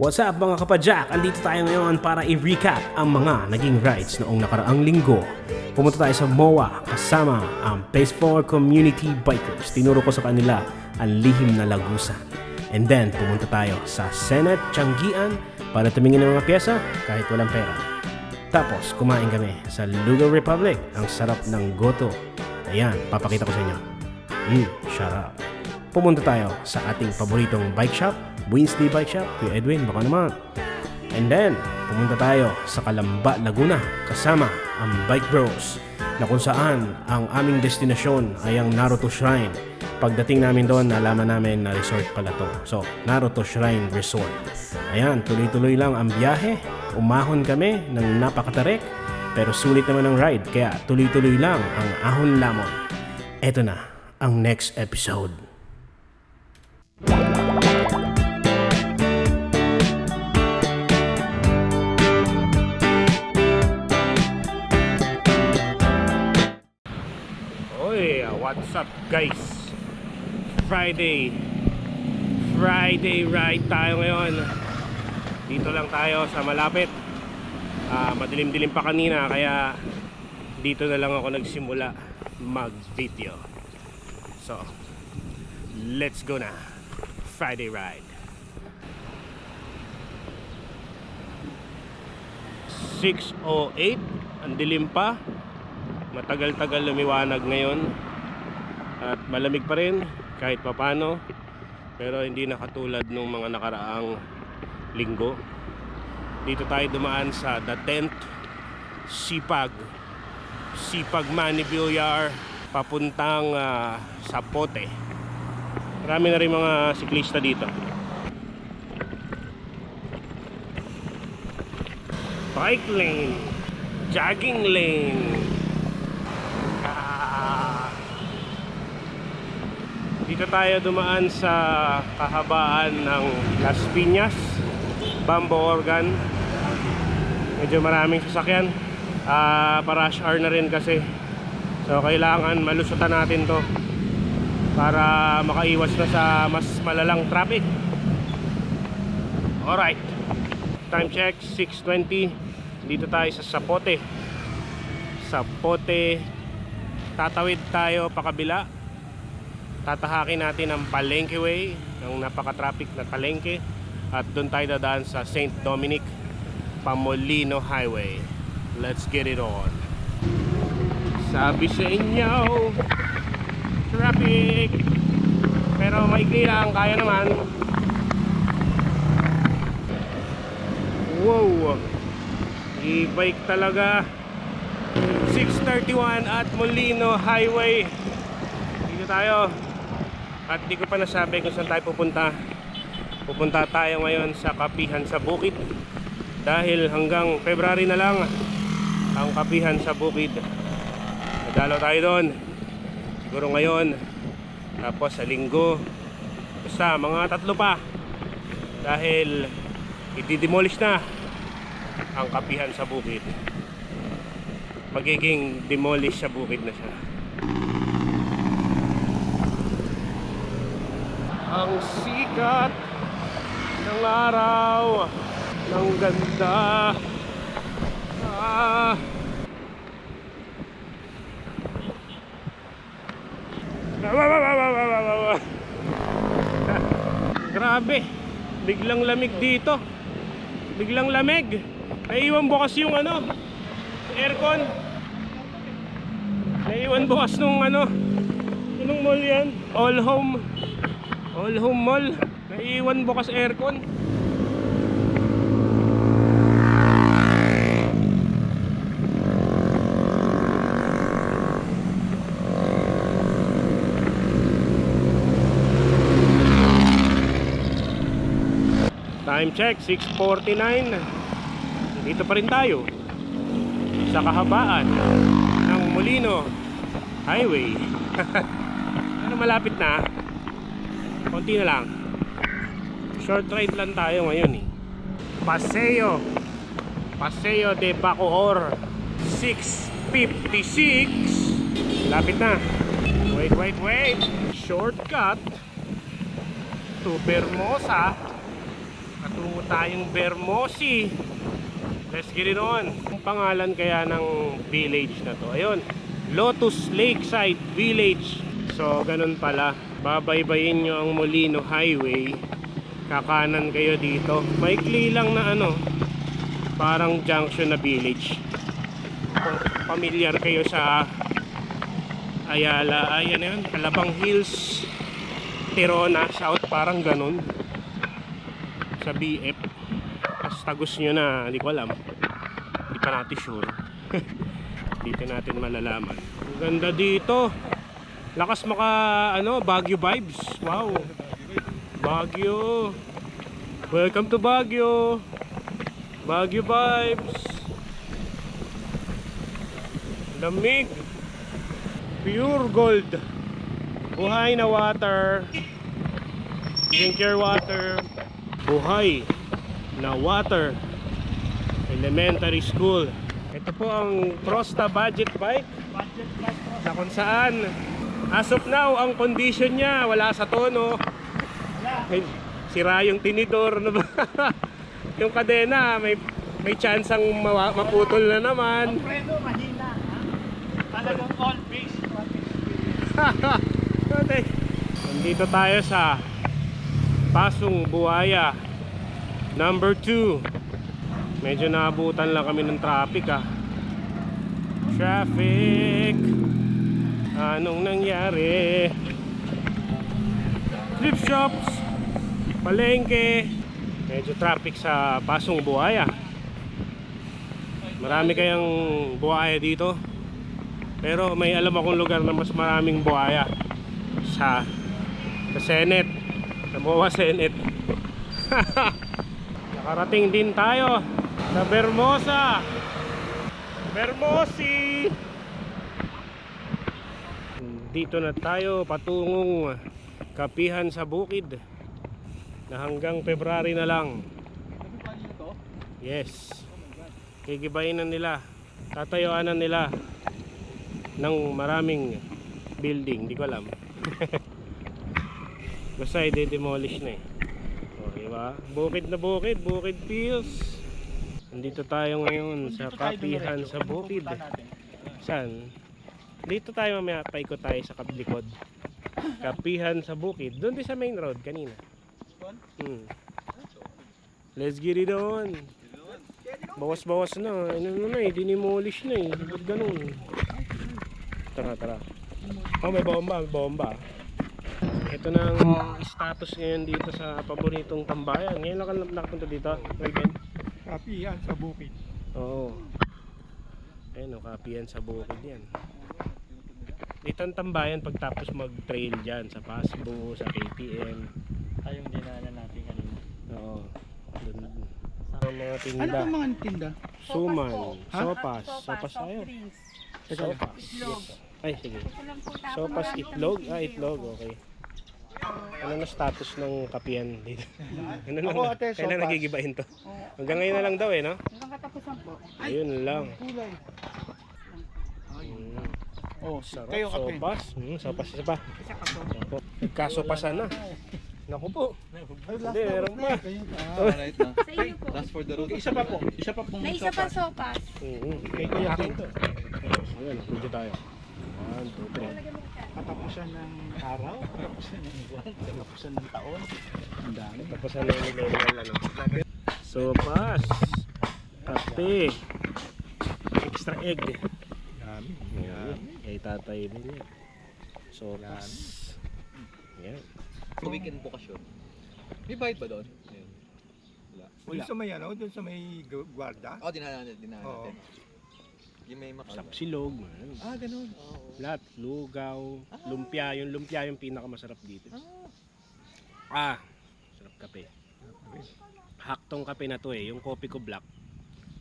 What's up mga kapadyak? Andito tayo ngayon para i-recap ang mga naging rides noong nakaraang linggo. Pumunta tayo sa MOA kasama ang 4 Community Bikers. Tinuro ko sa kanila ang lihim na lagusan. And then, pumunta tayo sa Senate Changian para tumingin ng mga pyesa kahit walang pera. Tapos, kumain kami sa Lugaw Republic. Ang sarap ng goto. Ayan, papakita ko sa inyo. Mmm, sarap. Pumunta tayo sa ating paboritong bike shop, Wednesday Bike Shop, Kuya Edwin, baka naman. And then, pumunta tayo sa Kalamba, Laguna kasama ang Bike Bros na kung saan ang aming destinasyon ay ang Naruto Shrine. Pagdating namin doon, nalaman namin na resort pala to. So, Naruto Shrine Resort. Ayan, tuloy-tuloy lang ang biyahe. Umahon kami ng napakatarek. Pero sulit naman ang ride, kaya tuloy-tuloy lang ang ahon lamon. Eto na, ang next episode. What's up guys? Friday. Friday ride tayo ngayon. Dito lang tayo sa malapit. Ah, madilim-dilim pa kanina kaya dito na lang ako nagsimula mag-video. So, let's go na. Friday ride. 6.08 Ang dilim pa matagal-tagal lumiwanag ngayon at malamig pa rin kahit papano. Pero hindi na katulad nung mga nakaraang linggo. Dito tayo dumaan sa The Tent Sipag. Sipag Manibilyar papuntang ah, Sapote. Marami na rin mga siklista dito. Bike lane jogging lane Ah. Dito tayo dumaan sa kahabaan ng Las Piñas, Bambo Organ. Medyo maraming sasakyan. Ah, para rush hour na rin kasi. So kailangan malusutan natin 'to para makaiwas na sa mas malalang traffic. Alright. Time check 6:20. Dito tayo sa Sapote. Sapote tatawid tayo pakabila tatahakin natin ang Palengke Way ang napaka-traffic na Palengke at doon tayo dadaan sa St. Dominic Pamolino Highway. Let's get it on. Sabi sa inyo traffic! Pero maikli lang kaya naman. Wow! E-bike talaga. 631 at Molino Highway. Dito tayo at di ko pa nasabi kung saan tayo pupunta. Pupunta tayo ngayon sa kapihan sa bukid. Dahil hanggang February na lang ang kapihan sa bukid. Nadalo tayo doon. Siguro ngayon tapos sa linggo basta mga tatlo pa. Dahil itidemolish na ang kapihan sa bukid. Magiging demolish sa bukid na siya. Ang sikat ng araw ng ganda. Ah. Grabe, biglang lamig dito. Biglang lamig. Naiwan bukas yung ano, aircon naiwan bukas nung ano anong mall yan? all home all home mall naiwan bukas aircon time check 6.49 dito pa rin tayo sa kahabaan ng Molino Highway. Pero malapit na. Konti na lang. Short ride lang tayo ngayon eh. Paseo. Paseo de Bacoor. 656. Lapit na. Wait, wait, wait. Shortcut to Bermosa. Patungo tayong Bermosi. Let's get it on. Ang pangalan kaya ng village na to? Ayun, Lotus Lakeside Village. So, ganun pala. Babaybayin nyo ang Molino Highway. Kakanan kayo dito. Maikli lang na ano, parang junction na village. Kung familiar kayo sa Ayala, ayan yun, Calabang Hills, Tirona, South, parang ganun. Sa BF. Tapos tagos nyo na, hindi ko alam. Hindi pa natin sure. dito natin malalaman. Ang ganda dito. Lakas maka, ano, Baguio vibes. Wow. Baguio. Welcome to Baguio. Baguio vibes. Lamig. Pure gold. Buhay na water. Drink your water. Buhay na water. Elementary school. Ito po ang Prosta Budget Bike. Na kung saan, as of now, ang condition niya, wala sa tono. May, sira yung tinidor. No ba? yung kadena, may may chance ang mawa- maputol na naman. Preno, mahina. Talagang all base. Okay. Nandito tayo sa Pasong Buaya Number 2 Medyo naabutan lang kami ng traffic ah Traffic Anong nangyari? Flip shops Palengke Medyo traffic sa Pasong Buaya Marami kayang buhaya dito pero may alam akong lugar na mas maraming buhaya sa sa Senate. Sa MOA Senate. Nakarating din tayo sa Bermosa. Bermosi. Dito na tayo patungong kapihan sa bukid na hanggang February na lang. Yes. Kikibayin na nila. Tatayuan na nila ng maraming building, di ko alam. Basta i-demolish na eh. O, di ba? Bukid na bukid, bukid pills. Nandito tayo ngayon sa kapihan sa bukid. Saan? Dito tayo mamaya, paikot tayo sa kablikod. Kapihan sa bukid. Doon din sa main road kanina. Hmm. Let's get it on. Bawas-bawas na. Ano na eh, dinimolish na eh. Ba't ganun? Tara, tara. Oh, may bomba, may bomba. Ito na ang status ngayon dito sa paboritong tambayan. Ngayon lang ka nakapunta dito, Raven. Kapihan sa bukid. Oo. Ayun, kapiyan sa bukid yan. Dito ang tambayan pagtapos mag-trail dyan sa Pasbo, sa KTM. Tayong dinaanan natin kanina. Oo. Doon. Ang mga Ano tinda. ba mga tinda? Suman, sopas, sopas tayo. Sopas. Yes. Ay, sige. Sopas, itlog. Ah, itlog. Okay. Ano na status ng kapiyan dito? Ano na, Ako, ate, kailan sopas. nagigibahin to? Hanggang ngayon na lang daw eh, no? Hanggang katapusan po. Ayun lang. Kulay. Mm, Oh, sarap. kayo kape. Sopas. Mm, sopas isa pa. Isa pa po. Opo. Nagkasopasan na. Naku po. Hindi, meron pa. Alright na. Sa inyo po. Last for the road. Isa pa po. Isa pa pong May isa pa sopas. Mm, Kay Kuya akin to. Ayan, medyo tayo. One, two, three. Katapusan ng araw, katapusan ng buwan, katapusan ng taon. Ang dami. Ano yung millennial ano? Sopas. Kape. Extra egg. Yan. Tatay din yan. Sopas. Yan. Sa weekend bukasyon. May bayad ba doon? Wala. Wala. Doon sa may ano, doon sa may gu- gwarda. Oh, dinahan natin. Dinahan Oo. natin. Yung may makalap. Sapsilog. yan. Ah, ganun. Oo. Lahat. Lugaw. Lumpia. Yung lumpia yung pinakamasarap dito. Ah. Sarap kape. Haktong kape na to eh. Yung kopi ko black.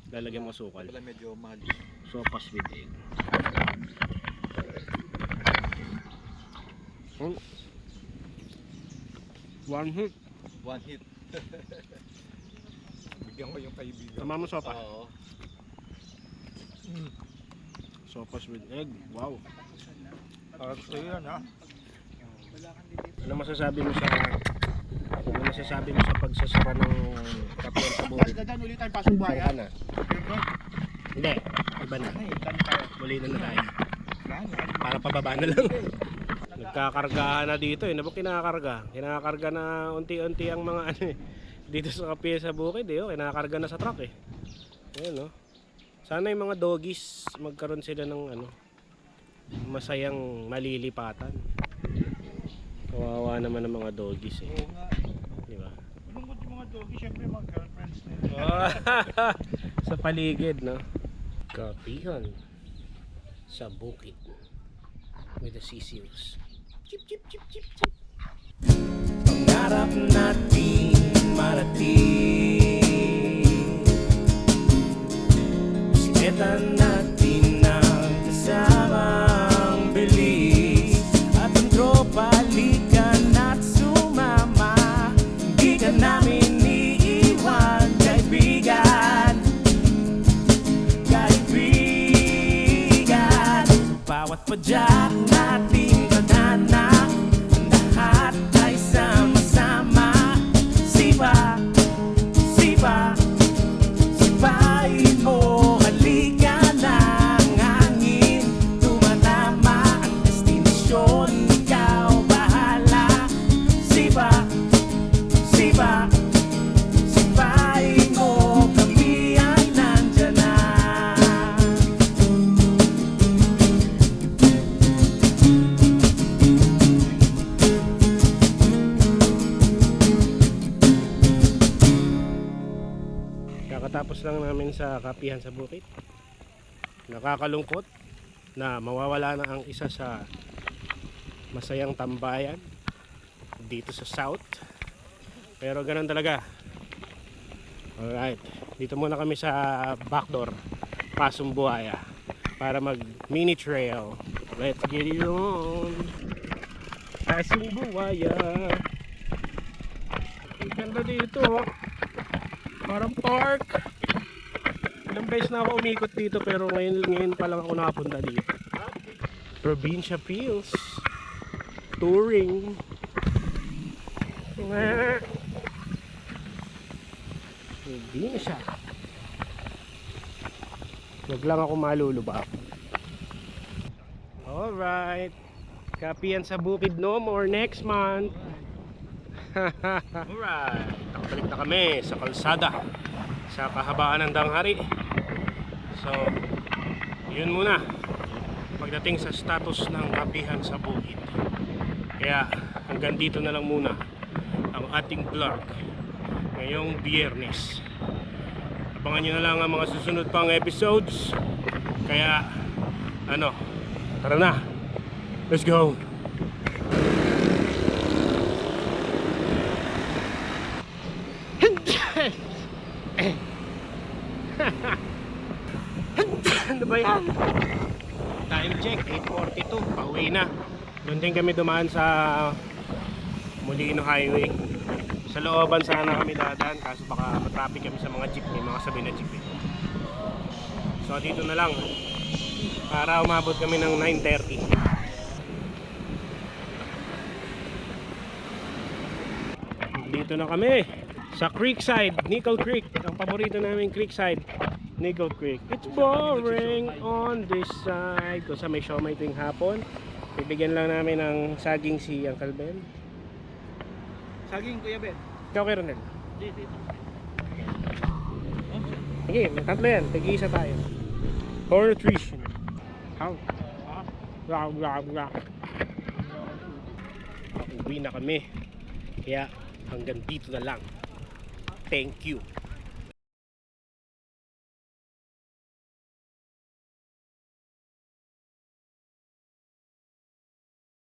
Lalagyan mo sukal. Wala medyo mahal. Sopas with egg. Hmm. One hit. One hit. Bigyan ko yung kaibigan. Tama mo sopa. Oo. Sopas with egg. Wow. Para gusto yan ha. Ano masasabi mo sa Ano masasabi mo sa pagsasara ng kapiyan sa bukid? Dadaan ulit tayong pasong ka na? Hindi, iba na. Tayo. Muli na na tayo. Para pababa na lang. Nagkakargahan na dito eh. Ba kinakarga? Kinakarga na unti-unti ang mga ano eh. Dito sa kapiya sa bukid eh. Oh. Kinakarga na sa truck eh. Ayan oh. Sana yung mga doggies magkaroon sila ng ano masayang malilipatan. Kawawa naman ang mga doggies eh. Oo nga. Di ba? Malungkot yung mga doggy, syempre mga girlfriends na yun. sa paligid, no? Kapihan sa bukid with the sisius. Chip, chip, chip, chip, chip. Pangarap natin marating Bisikleta natin Kakatapos lang namin sa kapihan sa bukid. Nakakalungkot na mawawala na ang isa sa masayang tambayan dito sa south. Pero ganun talaga. Alright. Dito muna kami sa backdoor, Pasong Buhaya, para mag mini trail. Let's get it on. Pasong Buhaya. Ang ganda dito. oh. Parang park. Ilang beses na ako umikot dito pero ngayon, ngayon pa lang ako nakapunta dito. Provincia feels. Touring. Hindi na siya. Huwag lang ako malulubak. Alright. Kapiyan sa bukid no more next month. Alright. Nakabalik na kami sa kalsada. Sa kahabaan ng Danghari. So, yun muna. Pagdating sa status ng kapihan sa bukid. Kaya hanggang dito na lang muna ang ating vlog ngayong biyernes. Abangan nyo na lang ang mga susunod pang episodes. Kaya, ano, tara na. Let's go. Yan? Time check, 8.42, pauwi na. Doon din kami dumaan sa Molino Highway. Sa looban sana kami dadaan, kaso baka matraffic kami sa mga jeep, may mga sabi na jeep eh. So dito na lang, para umabot kami ng 9.30. Dito na kami sa Creekside, Nickel Creek. Ang paborito namin Creekside, Nickel Creek. It's boring on this side. Kung sa may siomay tuwing hapon, bibigyan lang namin ng saging si Uncle Ben. Saging, Kuya Ben. Ikaw kay Ronel. Sige, tatlo yan. Tig-isa tayo. For nutrition. How? Rock, rock, rock. Uwi na kami. Kaya hanggang dito na lang. Thank you.